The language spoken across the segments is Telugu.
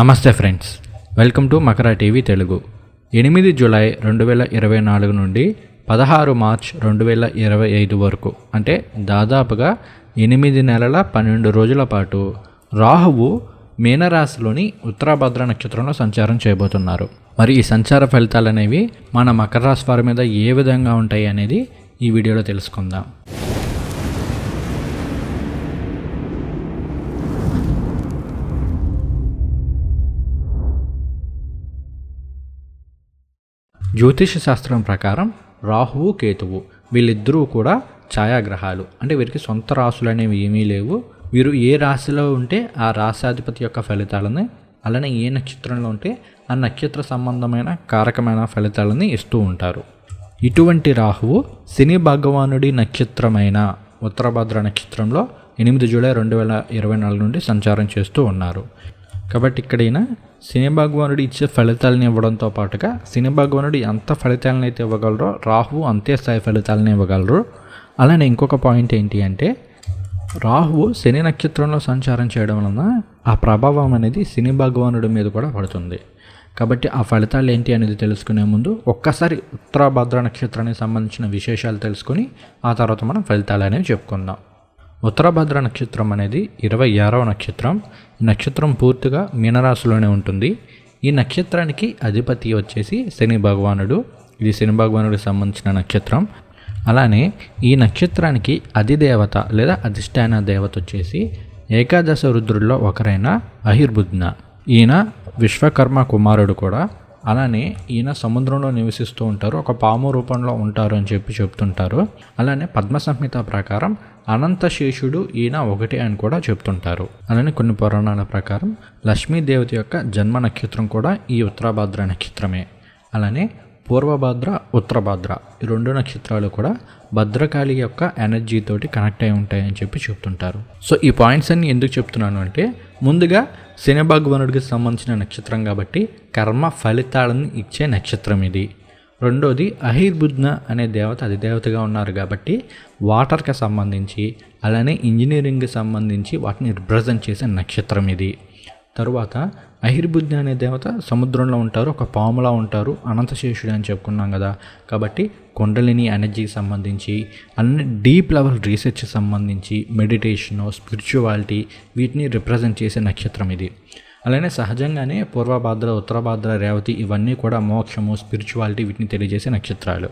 నమస్తే friends. Welcome to Makara TV Telugu. ఎనిమిది జూలై రెండు వేల ఇరవై నాలుగు నుండి పదహారు మార్చ్ రెండు వేల ఇరవై ఐదు వరకు అంటే దాదాపుగా ఎనిమిది నెలల పన్నెండు రోజుల పాటు రాహువు మీనరాశిలోని ఉత్తరాభద్ర నక్షత్రంలో సంచారం చేయబోతున్నారు. మరి ఈ సంచార ఫలితాలు అనేవి మన మకర రాశి వారి మీద ఏ విధంగా ఉంటాయి అనేది ఈ వీడియోలో తెలుసుకుందాం. జ్యోతిష శాస్త్రం ప్రకారం రాహువు కేతువు వీళ్ళిద్దరూ కూడా ఛాయాగ్రహాలు. అంటే వీరికి సొంత రాసులు అనేవి ఏమీ లేవు. వీరు ఏ రాశిలో ఉంటే ఆ రాశాధిపతి యొక్క ఫలితాలని అలానే ఏ నక్షత్రంలో ఉంటే ఆ నక్షత్ర సంబంధమైన కారకమైన ఫలితాలని ఇస్తూ ఉంటారు. ఇటువంటి రాహువు శని భగవానుడి నక్షత్రమైన ఉత్తరభద్ర నక్షత్రంలో ఎనిమిది జూలై రెండు వేల ఇరవై నాలుగు నుండి సంచారం చేస్తూ ఉన్నారు. కాబట్టి ఇక్కడైనా శని భగవానుడు ఇచ్చే ఫలితాలను ఇవ్వడంతో పాటుగా శని భగవానుడు ఎంత ఫలితాలను అయితే ఇవ్వగలరో రాహువు అంతే స్థాయి ఫలితాలను ఇవ్వగలరు. అలానే ఇంకొక పాయింట్ ఏంటి అంటే రాహువు శని నక్షత్రంలో సంచారం చేయడం వలన ఆ ప్రభావం అనేది శని భగవానుడి మీద కూడా పడుతుంది. కాబట్టి ఆ ఫలితాలు ఏంటి అనేది తెలుసుకునే ముందు ఒక్కసారి ఉత్తరాభద్ర నక్షత్రానికి సంబంధించిన విశేషాలు తెలుసుకొని ఆ తర్వాత మనం ఫలితాలు అనేవి చెప్పుకుందాం. ఉత్తరభద్ర నక్షత్రం అనేది ఇరవై ఆరవ నక్షత్రం. ఈ నక్షత్రం పూర్తిగా మీనరాశిలోనే ఉంటుంది. ఈ నక్షత్రానికి అధిపతి వచ్చేసి శని భగవానుడు. ఇది శని భగవానుడికి సంబంధించిన నక్షత్రం. అలానే ఈ నక్షత్రానికి అధిదేవత లేదా అధిష్టాన దేవత వచ్చేసి ఏకాదశ రుద్రుల్లో ఒకరైన అహిర్బుద్న. ఈయన విశ్వకర్మ కుమారుడు కూడా. అలానే ఈయన సముద్రంలో నివసిస్తూ ఉంటారు. ఒక పాము రూపంలో ఉంటారు అని చెప్పి చెప్తుంటారు. అలానే పద్మ సంహిత ప్రకారం అనంతశేషుడు ఈయన ఒకటి అని కూడా చెప్తుంటారు. అలానే కొన్ని పురాణాల ప్రకారం లక్ష్మీదేవత యొక్క జన్మ నక్షత్రం కూడా ఈ ఉత్తరాభద్ర నక్షత్రమే. అలానే పూర్వభద్ర ఉత్తరభద్ర ఈ రెండు నక్షత్రాలు కూడా భద్రకాళి యొక్క ఎనర్జీ తోటి కనెక్ట్ అయి ఉంటాయని చెప్పి చెప్తుంటారు. సో ఈ పాయింట్స్ అన్ని ఎందుకు చెప్తున్నాను అంటే ముందుగా శని భగవానుడికి సంబంధించిన నక్షత్రం కాబట్టి కర్మ ఫలితాలను ఇచ్చే నక్షత్రం ఇది. రెండోది అహిర్బుద్న అనే దేవత అది దేవతగా ఉన్నారు కాబట్టి వాటర్కి సంబంధించి అలానే ఇంజనీరింగ్కి సంబంధించి వాటిని రిప్రజెంట్ చేసే నక్షత్రం ఇది. తరువాత అహిర్బుద్ధి అనే దేవత సముద్రంలో ఉంటారు ఒక పాములా ఉంటారు అనంతశేషుడు అని చెప్పుకున్నాం కదా. కాబట్టి కొండలిని ఎనర్జీకి సంబంధించి అన్ని డీప్ లెవెల్ రీసెర్చ్ సంబంధించి మెడిటేషను స్పిరిచువాలిటీ వీటిని రిప్రజెంట్ చేసే నక్షత్రం ఇది. అలానే సహజంగానే పూర్వభాద్ర ఉత్తరభాద్ర రేవతి ఇవన్నీ కూడా మోక్షము స్పిరిచువాలిటీ వీటిని తెలియజేసే నక్షత్రాలు.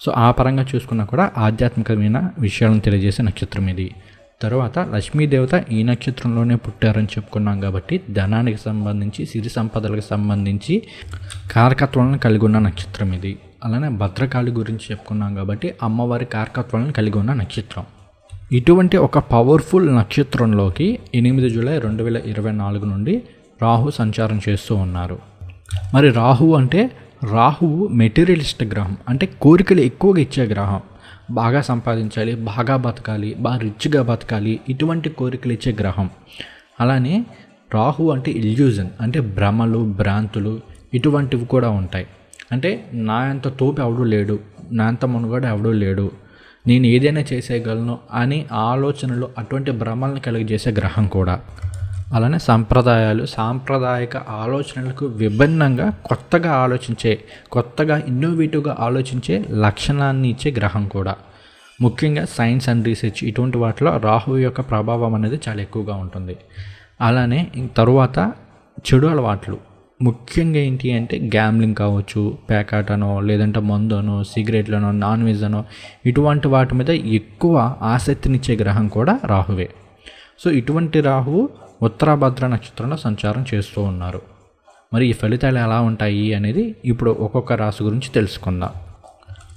సో ఆ పరంగా చూసుకున్నా కూడా ఆధ్యాత్మికమైన విషయాలను తెలియజేసే నక్షత్రం ఇది. తర్వాత లక్ష్మీదేవత ఈ నక్షత్రంలోనే పుట్టారని చెప్పుకున్నాం కాబట్టి ధనానికి సంబంధించి సిరి సంపదలకు సంబంధించి కారకత్వాలను కలిగి ఉన్న నక్షత్రం ఇది. అలానే భద్రకాళి గురించి చెప్పుకున్నాం కాబట్టి అమ్మవారి కారకత్వాలను కలిగి ఉన్న నక్షత్రం. ఇటువంటి ఒక పవర్ఫుల్ నక్షత్రంలోకి ఎనిమిది జూలై రెండు వేల ఇరవై నాలుగు నుండి రాహు సంచారం చేస్తూ ఉన్నారు. మరి రాహు అంటే రాహువు మెటీరియలిస్ట్ గ్రహం అంటే కోరికలు ఎక్కువగా ఇచ్చే గ్రహం. బాగా సంపాదించాలి బాగా బతకాలి బాగా రిచ్గా బతకాలి ఇటువంటి కోరికలు ఇచ్చే గ్రహం. అలానే రాహు అంటే ఇల్యూజన్ అంటే భ్రమలు భ్రాంతులు ఇటువంటివి కూడా ఉంటాయి. అంటే నా అంత తోపు ఎవడూ లేడు నా అంత మునుగడ ఎవడూ లేడు నేను ఏదైనా చేసేయగలను అని ఆలోచనలు అటువంటి భ్రమలను కలిగజేసే గ్రహం కూడా. అలానే సంప్రదాయాలు సాంప్రదాయక ఆలోచనలకు విభిన్నంగా కొత్తగా ఆలోచించే కొత్తగా ఇన్నోవేటివ్గా ఆలోచించే లక్షణాన్ని ఇచ్చే గ్రహం కూడా. ముఖ్యంగా సైన్స్ అండ్ రీసెర్చ్ ఇటువంటి వాటిలో రాహు యొక్క ప్రభావం అనేది చాలా ఎక్కువగా ఉంటుంది. అలానే తరువాత చెడు అలవాట్లు. ముఖ్యంగా ఏంటి అంటే గ్యామ్లింగ్ కావచ్చు ప్యాకాటనో లేదంటే మందునో సిగరెట్లనో నాన్ వెజ్ అనో ఇటువంటి వాటి మీద ఎక్కువ ఆసక్తినిచ్చే గ్రహం కూడా రాహువే. సో ఇటువంటి రాహువు ఉత్తరాభద్ర నక్షత్రంలో సంచారం చేస్తూ ఉన్నారు. మరి ఈ ఫలితాలు ఎలా ఉంటాయి అనేది ఇప్పుడు ఒక్కొక్క రాశి గురించి తెలుసుకుందాం.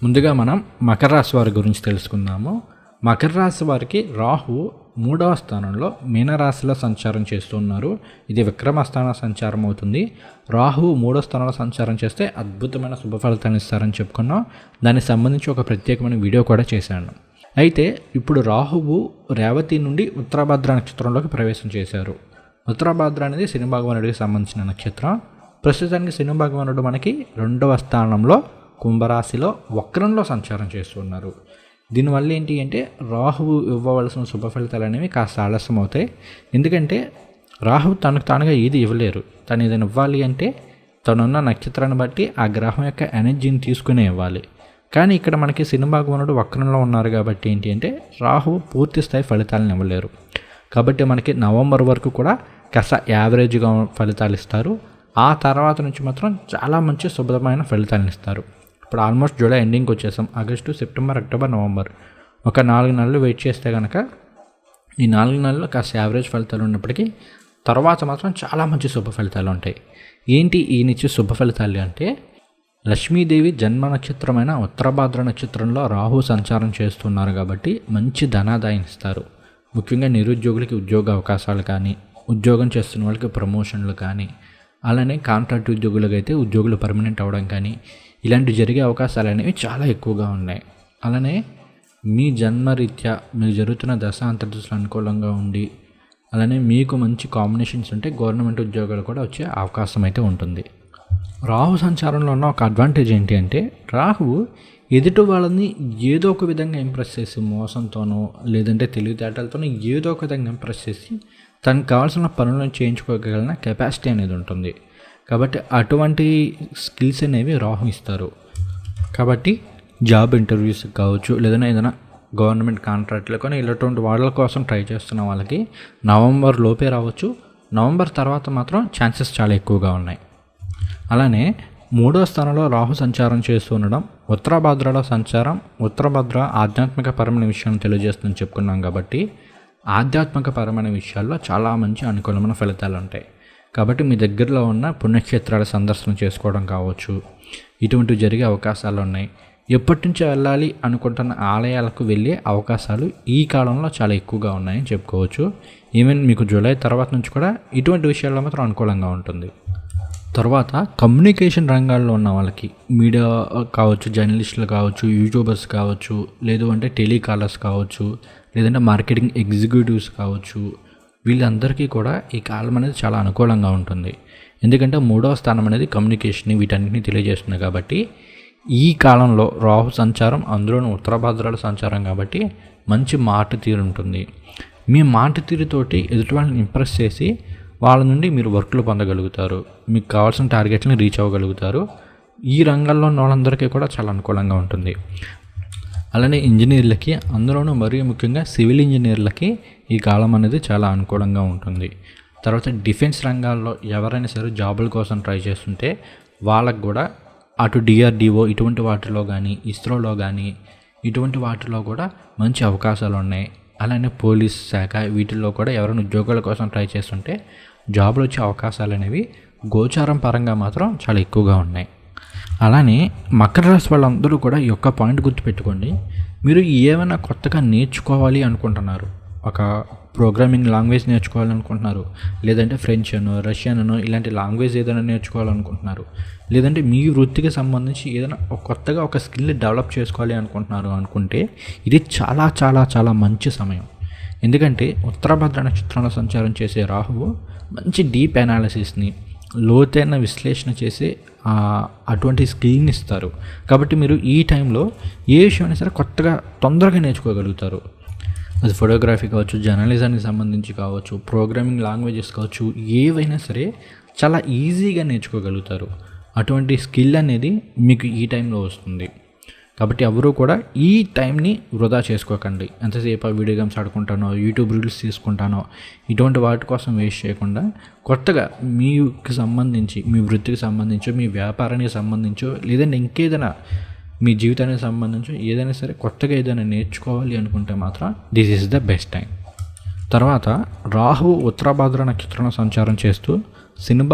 ముందుగా మనం మకర రాశి వారి గురించి తెలుసుకుందాము. మకర రాశి వారికి రాహువు మూడవ స్థానంలో మీనరాశిలో సంచారం చేస్తున్నారు ఇది విక్రమస్థాన సంచారం అవుతుంది. రాహువు మూడో స్థానంలో సంచారం చేస్తే అద్భుతమైన శుభ ఫలితాలను ఇస్తారని చెప్పుకున్నాం. దానికి సంబంధించి ఒక ప్రత్యేకమైన వీడియో కూడా చేశాను. అయితే ఇప్పుడు రాహువు రేవతి నుండి ఉత్తరాభద్ర నక్షత్రంలోకి ప్రవేశం చేశారు. ఉత్తరాభద్ర అనేది శని భగవానుడికి సంబంధించిన నక్షత్రం. ప్రస్తుతానికి శని భగవానుడు మనకి రెండవ స్థానంలో కుంభరాశిలో వక్రంలో సంచారం చేస్తున్నారు దీనివల్ల ఏంటి అంటే రాహువు ఇవ్వవలసిన శుభ ఫలితాలు అనేవి కాస్త ఆలస్యం అవుతాయి. ఎందుకంటే రాహు తనకు తానుగా ఏది ఇవ్వలేరు. తను ఏదైనా ఇవ్వాలి అంటే తనున్న నక్షత్రాన్ని బట్టి ఆ గ్రహం యొక్క ఎనర్జీని తీసుకునే ఇవ్వాలి. కానీ ఇక్కడ మనకి సినిమా భగవానుడు వక్రంలో ఉన్నారు కాబట్టి ఏంటి అంటే రాహు పూర్తి స్థాయి ఫలితాలను ఇవ్వలేరు. కాబట్టి మనకి నవంబర్ వరకు కూడా కస యావరేజ్గా ఫలితాలు ఇస్తారు. ఆ తర్వాత నుంచి మాత్రం చాలా మంచి శుభ్రమైన ఫలితాలను ఇస్తారు. ఇప్పుడు ఆల్మోస్ట్ జూలై ఎండింగ్కి వచ్చేసాం. August September October November. ఒక నాలుగు నెలలు వెయిట్ చేస్తే కనుక ఈ నాలుగు నెలలు కాస్త యావరేజ్ ఫలితాలు ఉన్నప్పటికీ తర్వాత మాత్రం చాలా మంచి శుభ ఫలితాలు ఉంటాయి. ఏంటి ఈ నుంచి శుభ ఫలితాలు అంటే లక్ష్మీదేవి జన్మ నక్షత్రమైన ఉత్తరభాద్ర నక్షత్రంలో రాహు సంచారం చేస్తున్నారు కాబట్టి మంచి ధనాదాయం ఇస్తారు. ముఖ్యంగా నిరుద్యోగులకి ఉద్యోగ అవకాశాలు కానీ ఉద్యోగం చేస్తున్న వాళ్ళకి ప్రమోషన్లు కానీ అలానే కాంట్రాక్ట్ ఉద్యోగులకు అయితే ఉద్యోగులు పర్మనెంట్ అవ్వడం కానీ ఇలాంటి జరిగే అవకాశాలు అనేవి చాలా ఎక్కువగా ఉన్నాయి. అలానే మీ జన్మరీత్యా మీరు జరుగుతున్న దశ అంతర్దశలు అనుకూలంగా ఉండి అలానే మీకు మంచి కాంబినేషన్స్ ఉంటే గవర్నమెంట్ ఉద్యోగాలు కూడా వచ్చే అవకాశం అయితే ఉంటుంది. రాహు సంచారంలో ఉన్న ఒక అడ్వాంటేజ్ ఏంటి అంటే రాహు ఎదుటి వాళ్ళని ఏదో ఒక విధంగా ఇంప్రెస్ చేసి మోసంతోనో లేదంటే తెలివితేటలతోనో ఏదో ఒక విధంగా ఇంప్రెస్ చేసి తనకు కావాల్సిన పనులను చేయించుకోగలిగిన కెపాసిటీ అనేది ఉంటుంది. కాబట్టి అటువంటి స్కిల్స్ అనేవి రాహు ఇస్తారు. కాబట్టి జాబ్ ఇంటర్వ్యూస్ కావచ్చు లేదన్నా ఏదైనా గవర్నమెంట్ కాంట్రాక్ట్లు కానీ ఇలాంటి వాళ్ళ కోసం ట్రై చేస్తున్న వాళ్ళకి నవంబర్ లోపే రావచ్చు. నవంబర్ తర్వాత మాత్రం ఛాన్సెస్ చాలా ఎక్కువగా ఉన్నాయి. అలానే మూడో స్థానంలో రాహు సంచారం చేస్తూ ఉండడం ఉత్తరభద్రలో సంచారం ఉత్తరభద్ర ఆధ్యాత్మిక పరమైన విషయాన్ని తెలియజేస్తుందని చెప్పుకున్నాం కాబట్టి ఆధ్యాత్మిక పరమైన విషయాల్లో చాలా మంచి అనుకూలమైన ఫలితాలు ఉంటాయి. కాబట్టి మీ దగ్గరలో ఉన్న పుణ్యక్షేత్రాల సందర్శన చేసుకోవడం కావచ్చు ఇటువంటివి జరిగే అవకాశాలు ఉన్నాయి. ఎప్పటి నుంచో వెళ్ళాలి అనుకుంటున్న ఆలయాలకు వెళ్ళే అవకాశాలు ఈ కాలంలో చాలా ఎక్కువగా ఉన్నాయని చెప్పుకోవచ్చు. ఈవెన్ మీకు జూలై తర్వాత నుంచి కూడా ఇటువంటి విషయాల్లో మాత్రం అనుకూలంగా ఉంటుంది. తర్వాత కమ్యూనికేషన్ రంగాల్లో ఉన్న వాళ్ళకి మీడియా కావచ్చు జర్నలిస్టులు కావచ్చు యూట్యూబర్స్ కావచ్చు లేదు అంటే టెలికాలర్స్ కావచ్చు లేదంటే మార్కెటింగ్ ఎగ్జిక్యూటివ్స్ కావచ్చు వీళ్ళందరికీ కూడా ఈ కాలం అనేది చాలా అనుకూలంగా ఉంటుంది. ఎందుకంటే మూడవ స్థానం అనేది కమ్యూనికేషన్ వీటన్నిటిని తెలియజేస్తుంది కాబట్టి ఈ కాలంలో రాహు సంచారం అందులోని ఉత్తరభద్రాల సంచారం కాబట్టి మంచి మాట తీరు ఉంటుంది మీ మాట తీరుతోటి ఎదుటి వాళ్ళని ఇంప్రెస్ చేసి వాళ్ళ నుండి మీరు వర్క్లు పొందగలుగుతారు. మీకు కావాల్సిన టార్గెట్ని రీచ్ అవ్వగలుగుతారు. ఈ రంగాల్లో ఉన్న వాళ్ళందరికీ కూడా చాలా అనుకూలంగా ఉంటుంది. అలానే ఇంజనీర్లకి అందులోనూ మరీ ముఖ్యంగా సివిల్ ఇంజనీర్లకి ఈ కాలం అనేది చాలా అనుకూలంగా ఉంటుంది. తర్వాత డిఫెన్స్ రంగాల్లో ఎవరైనా సరే జాబుల కోసం ట్రై చేస్తుంటే వాళ్ళకు కూడా అటు డిఆర్డిఓ ఇటువంటి వాటిలో కానీ ఇస్రోలో కానీ ఇటువంటి వాటిలో కూడా మంచి అవకాశాలు ఉన్నాయి అలానే పోలీస్ శాఖ వీటిల్లో కూడా ఎవరైనా ఉద్యోగాల కోసం ట్రై చేస్తుంటే జాబులు వచ్చే అవకాశాలు అనేవి గోచారం పరంగా మాత్రం చాలా ఎక్కువగా ఉన్నాయి. అలానే మకర రాశి వాళ్ళందరూ కూడా ఈ యొక్క పాయింట్ గుర్తుపెట్టుకోండి. మీరు ఏమైనా కొత్తగా నేర్చుకోవాలి అనుకుంటున్నారు ఒక ప్రోగ్రామింగ్ లాంగ్వేజ్ నేర్చుకోవాలనుకుంటున్నారు లేదంటే ఫ్రెంచ్ అనో రష్యన్ అనో ఇలాంటి లాంగ్వేజ్ ఏదైనా నేర్చుకోవాలనుకుంటున్నారు లేదంటే మీ వృత్తికి సంబంధించి ఏదైనా కొత్తగా ఒక స్కిల్ డెవలప్ చేసుకోవాలి అనుకుంటున్నారు అనుకుంటే ఇది చాలా చాలా చాలా మంచి సమయం. ఎందుకంటే ఉత్తరభద్ర నక్షత్రంలో సంచారం చేసే రాహువు మంచి డీప్ అనాలిసిస్ని లోతైన విశ్లేషణ చేసే అటువంటి స్కిల్ని ఇస్తారు. కాబట్టి మీరు ఈ టైంలో ఏ విషయమైనా సరే కొత్తగా తొందరగా నేర్చుకోగలుగుతారు. అది ఫోటోగ్రఫీ కావచ్చు జర్నలిజానికి సంబంధించి కావచ్చు ప్రోగ్రామింగ్ లాంగ్వేజెస్ కావచ్చు ఏవైనా సరే చాలా ఈజీగా నేర్చుకోగలుగుతారు. అటువంటి స్కిల్ అనేది మీకు ఈ టైంలో వస్తుంది. కాబట్టి ఎవరూ కూడా ఈ టైంని వృధా చేసుకోకండి. ఎంతసేపు వీడియో గేమ్స్ ఆడుకుంటానో యూట్యూబ్ రీల్స్ తీసుకుంటానో ఇటువంటి వాటి కోసం వేస్ట్ చేయకుండా కొత్తగా మీకు సంబంధించి మీ వృత్తికి సంబంధించో మీ వ్యాపారానికి సంబంధించో లేదంటే ఇంకేదైనా మీ జీవితానికి సంబంధించి ఏదైనా సరే కొత్తగా ఏదైనా నేర్చుకోవాలి అనుకుంటే మాత్రం this is the best time తర్వాత రాహు ఉత్తరాభాద్ర నక్షత్రంలో సంచారం చేస్తూ శని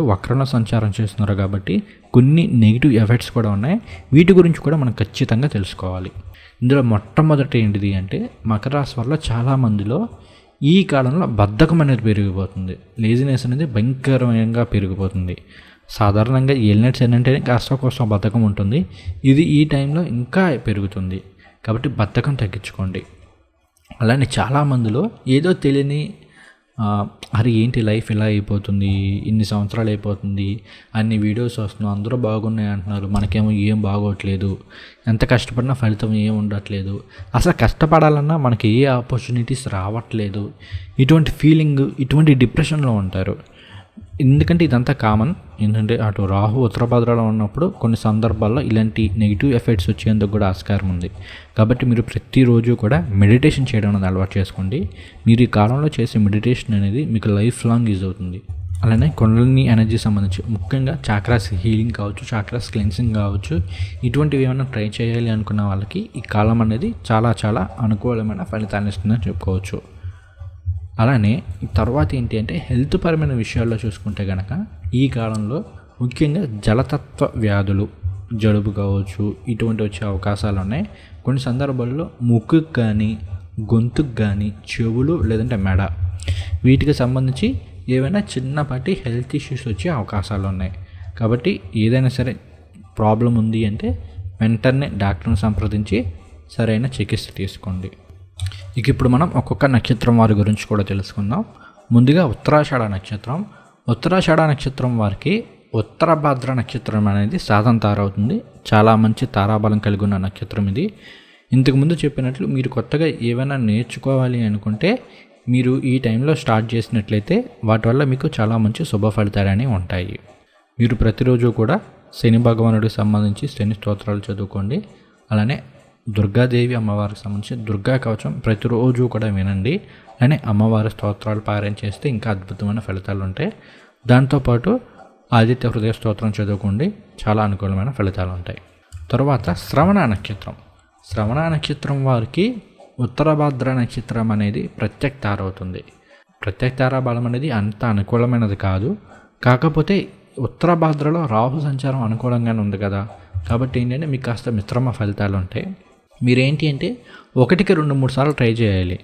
వక్రంలో సంచారం చేస్తున్నారు కాబట్టి కొన్ని నెగిటివ్ ఎఫెక్ట్స్ కూడా ఉన్నాయి. వీటి గురించి కూడా మనం ఖచ్చితంగా తెలుసుకోవాలి. ఇందులో మొట్టమొదటి ఏంటిది అంటే మకర రాశి వల్ల చాలామందిలో ఈ కాలంలో బద్ధకం అనేది పెరిగిపోతుంది. లేజినెస్ అనేది భయంకరంగా పెరిగిపోతుంది. సాధారణంగా ఎల్నెట్స్ ఏంటంటే కాస్త కోసం బద్ధకం ఉంటుంది. ఇది ఈ టైంలో ఇంకా పెరుగుతుంది. కాబట్టి బద్ధకం తగ్గించుకోండి. అలానే చాలామందిలో ఏదో తెలియని అరే ఏంటి లైఫ్ ఇలా అయిపోతుంది? ఇన్ని సంవత్సరాలు అయిపోతుంది. అన్ని వీడియోస్ వస్తున్నాయి. అందరూ బాగున్నాయి అంటున్నారు. మనకేమో ఏం బాగోట్లేదు. ఎంత కష్టపడినా ఫలితం ఏం ఉండట్లేదు. అసలు కష్టపడాలన్నా మనకి ఏ ఆపర్చునిటీస్ రావట్లేదు. ఇటువంటి ఫీలింగ్ ఇటువంటి డిప్రెషన్లో ఉంటారు. ఎందుకంటే ఇదంతా కామన్ ఏంటంటే అటు రాహు ఉత్తరభద్రలో ఉన్నప్పుడు కొన్ని సందర్భాల్లో ఇలాంటి నెగిటివ్ ఎఫెక్ట్స్ వచ్చేందుకు కూడా ఆస్కారం ఉంది. కాబట్టి మీరు ప్రతిరోజు కూడా మెడిటేషన్ చేయడం అనేది అలవాటు చేసుకోండి. మీరు ఈ కాలంలో చేసే మెడిటేషన్ అనేది మీకు లైఫ్ లాంగ్ యూజ్ అవుతుంది. అలానే కొండలని ఎనర్జీ సంబంధించి ముఖ్యంగా చాక్రాస్ హీలింగ్ కావచ్చు చాక్రాస్ క్లెన్సింగ్ కావచ్చు ఇటువంటివి ఏమైనా ట్రై చేయాలి అనుకున్న వాళ్ళకి ఈ కాలం అనేది చాలా చాలా అనుకూలమైన ఫలితాన్ని ఇస్తుందని చెప్పుకోవచ్చు. అలానే తర్వాత ఏంటి అంటే హెల్త్ పరమైన విషయాల్లో చూసుకుంటే కనుక ఈ కాలంలో ముఖ్యంగా జలతత్వ వ్యాధులు జలుబు కావచ్చు ఇటువంటి వచ్చే అవకాశాలు ఉన్నాయి. కొన్ని సందర్భాల్లో ముక్కుకు కానీ గొంతుకు కానీ చెవులు లేదంటే మెడ వీటికి సంబంధించి ఏవైనా చిన్నపాటి హెల్త్ ఇష్యూస్ వచ్చే అవకాశాలు ఉన్నాయి. కాబట్టి ఏదైనా సరే ప్రాబ్లం ఉంది అంటే వెంటనే డాక్టర్ని సంప్రదించి సరైన చికిత్స తీసుకోండి. ఇక ఇప్పుడు మనం ఒక్కొక్క నక్షత్రం వారి గురించి కూడా తెలుసుకుందాం. ముందుగా ఉత్తరాషాఢ నక్షత్రం. ఉత్తరాషాఢ నక్షత్రం వారికి ఉత్తరభద్ర నక్షత్రం అనేది సాధన తారవుతుంది. చాలా మంచి తారాబలం కలిగి ఉన్న నక్షత్రం ఇది. ఇంతకుముందు చెప్పినట్లు మీరు కొత్తగా ఏమైనా నేర్చుకోవాలి అనుకుంటే మీరు ఈ టైంలో స్టార్ట్ చేసినట్లయితే వాటి వల్ల మీకు చాలా మంచి శుభ ఫలితాలు ఉంటాయి. మీరు ప్రతిరోజు కూడా శని భగవానుడికి సంబంధించి శని స్తోత్రాలు చదువుకోండి. అలానే దుర్గాదేవి అమ్మవారికి సంబంధించి దుర్గా కవచం ప్రతిరోజు కూడా వినండి. అని అమ్మవారి స్తోత్రాలు పారాయణ చేస్తే ఇంకా అద్భుతమైన ఫలితాలు ఉంటాయి. దాంతోపాటు ఆదిత్య హృదయ స్తోత్రం చదువుకోండి. చాలా అనుకూలమైన ఫలితాలు ఉంటాయి. తర్వాత శ్రవణ నక్షత్రం. శ్రవణ నక్షత్రం వారికి ఉత్తరభద్ర నక్షత్రం అనేది ప్రత్యక్ తారవుతుంది ప్రత్యక్ బలం అనేది అంత అనుకూలమైనది కాదు. కాకపోతే ఉత్తర భాద్రలో రాహు సంచారం అనుకూలంగానే ఉంది కదా. కాబట్టి ఏంటంటే మీకు కాస్త మిశ్రమ ఫలితాలు ఉంటాయి. మీరేంటి అంటే ఒకటికి రెండు మూడు సార్లు ట్రై చేయాలి.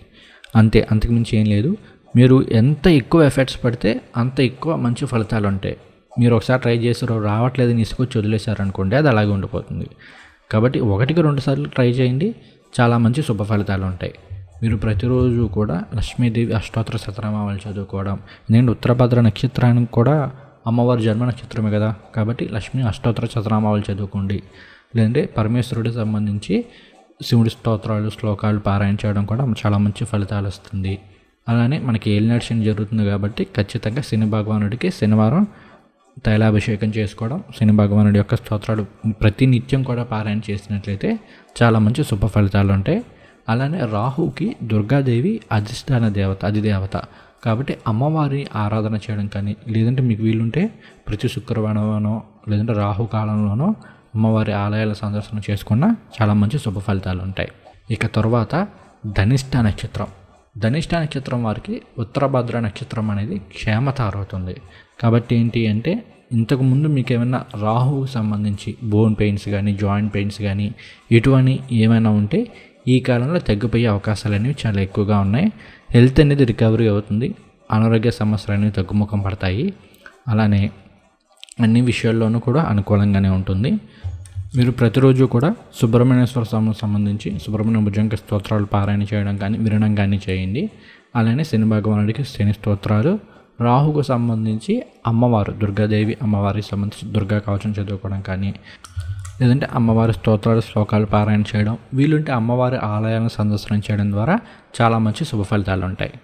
అంతే అంతకుమించి ఏం లేదు. మీరు ఎంత ఎక్కువ ఎఫర్ట్స్ పడితే అంత ఎక్కువ మంచి ఫలితాలు ఉంటాయి. మీరు ఒకసారి ట్రై చేసారు రావట్లేదు తీసుకొచ్చి వదిలేశారనుకోండి అది అలాగే ఉండిపోతుంది. కాబట్టి ఒకటికి రెండు సార్లు ట్రై చేయండి చాలా మంచి శుభ ఫలితాలు ఉంటాయి. మీరు ప్రతిరోజు కూడా లక్ష్మీదేవి అష్టోత్తర శతనామాలు చదువుకోవడం ఎందుకంటే ఉత్తరభద్ర నక్షత్రానికి కూడా అమ్మవారి జన్మ నక్షత్రమే కదా. కాబట్టి లక్ష్మీ అష్టోత్తర శతనామాలు చదువుకోండి. లేదంటే పరమేశ్వరుడికి సంబంధించి శివుడి స్తోత్రాలు శ్లోకాలు పారాయణ చేయడం కూడా చాలా మంచి ఫలితాలు వస్తుంది అలానే మనకి ఏలినాడు జరుగుతుంది కాబట్టి ఖచ్చితంగా శని భగవానుడికి శనివారం తైలాభిషేకం చేసుకోవడం శని భగవానుడి యొక్క స్తోత్రాలు ప్రతి నిత్యం కూడా పారాయణ చేసినట్లయితే చాలా మంచి శుభ ఫలితాలు ఉంటాయి. అలానే రాహుకి దుర్గాదేవి అధిష్టాన దేవత అధిదేవత కాబట్టి అమ్మవారి ఆరాధన చేయడం కానీ లేదంటే మీకు వీలుంటే ప్రతి శుక్రవారంలోనో లేదంటే రాహు కాలంలోనో అమ్మవారి ఆలయాల సందర్శన చేసుకున్న చాలా మంచి శుభ ఫలితాలు ఉంటాయి. ఇక తర్వాత ధనిష్ట నక్షత్రం. ధనిష్ట నక్షత్రం వారికి ఉత్తరభద్ర నక్షత్రం అనేది క్షేమతారవుతుంది కాబట్టి ఏంటి అంటే ఇంతకుముందు మీకు ఏమైనా రాహువుకు సంబంధించి బోన్ పెయిన్స్ కానీ జాయింట్ పెయిన్స్ కానీ ఇటువంటి ఏమైనా ఉంటే ఈ కాలంలో తగ్గిపోయే అవకాశాలు అనేవి చాలా ఎక్కువగా ఉన్నాయి. హెల్త్ అనేది రికవరీ అవుతుంది. అనారోగ్య సమస్యలు అనేవి తగ్గుముఖం పడతాయి. అలానే అన్ని విషయాల్లోనూ కూడా అనుకూలంగానే ఉంటుంది. మీరు ప్రతిరోజు కూడా సుబ్రహ్మణ్యేశ్వర స్వామికి సంబంధించి సుబ్రహ్మణ్య భుజంక స్తోత్రాలు పారాయణ చేయడం కానీ వినడం కానీ చేయండి. అలానే శని భగవానుడికి శని స్తోత్రాలు రాహుకు సంబంధించి అమ్మవారు దుర్గాదేవి అమ్మవారికి సంబంధించి దుర్గా కవచం చదువుకోవడం కానీ లేదంటే అమ్మవారి స్తోత్రాలు శ్లోకాలు పారాయణ చేయడం వీలుంటే అమ్మవారి ఆలయాలను సందర్శనం చేయడం ద్వారా చాలా మంచి శుభ ఫలితాలు ఉంటాయి.